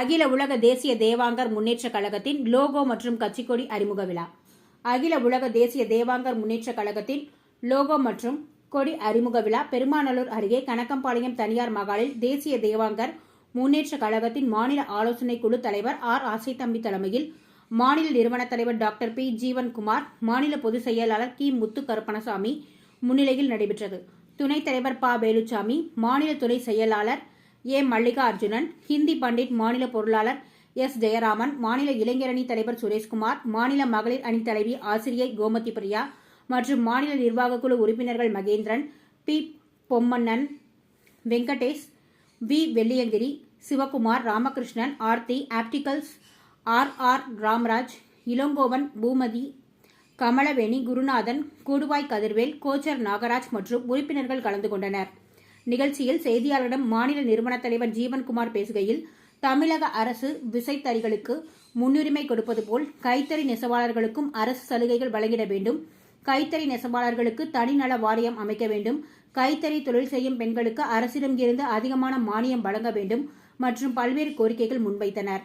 அகில உலக தேசிய தேவாங்கர் முன்னேற்ற கழகத்தின் லோகோ மற்றும் கட்சிக்கொடி அறிமுக விழா. அகில உலக தேசிய தேவாங்கர் முன்னேற்ற கழகத்தின் லோகோ மற்றும் கொடி அறிமுக விழா பெருமாநல்லூர் அருகே கணக்கம்பாளையம் தனியார் மகாலில் தேசிய தேவாங்கர் முன்னேற்ற கழகத்தின் மாநில ஆலோசனை குழு தலைவர் ஆர். ஆசை தம்பி தலைமையில் மாநில நிறுவன தலைவர் டாக்டர் பி. ஜீவன்குமார் மாநில பொதுச் செயலாளர் கி. முத்து கருப்பணசாமி முன்னிலையில் நடைபெற்றது. துணைத் தலைவர் ப. வேலுச்சாமி மாநில துணை செயலாளர் ஏ. மல்லிகார்ஜுனன் ஹிந்தி பண்டிட் மாநில பொருளாளர் எஸ். ஜெயராமன் மாநில இளைஞரணி தலைவர் சுரேஷ்குமார் மாநில மகளிர் அணி தலைவி ஆசிரியை கோமதி பிரியா மற்றும் மாநில நிர்வாகக்குழு உறுப்பினர்கள் Mahendran P. Bommannan Venkatesh V. Velliangiri Sivakumar Ramakrishnan Aarthi opticals R. R. Ramraj Ilangovan Poomathi Kamalaveni Gurunathan கூடுவாய் Kathirvel Kochhar Nagaraj மற்றும் உறுப்பினர்கள் கலந்து கொண்டனர். நிகழ்ச்சியில் செய்தியாளரிடம் மாநில நிறுவன தலைவர் ஜீவன்குமார் பேசுகையில் தமிழக அரசு விசைத்தறிகளுக்கு முன்னுரிமை கொடுப்பது போல் கைத்தறி நெசவாளர்களுக்கும் அரசு சலுகைகள் வழங்கிட வேண்டும். கைத்தறி நெசவாளர்களுக்கு தனிநல வாரியம் அமைக்க வேண்டும். கைத்தறி தொழில் செய்யும் பெண்களுக்கு அரசிடம் இருந்து அதிகமான மானியம் வழங்க வேண்டும் மற்றும் பல்வேறு கோரிக்கைகள் முன்வைத்தனர்.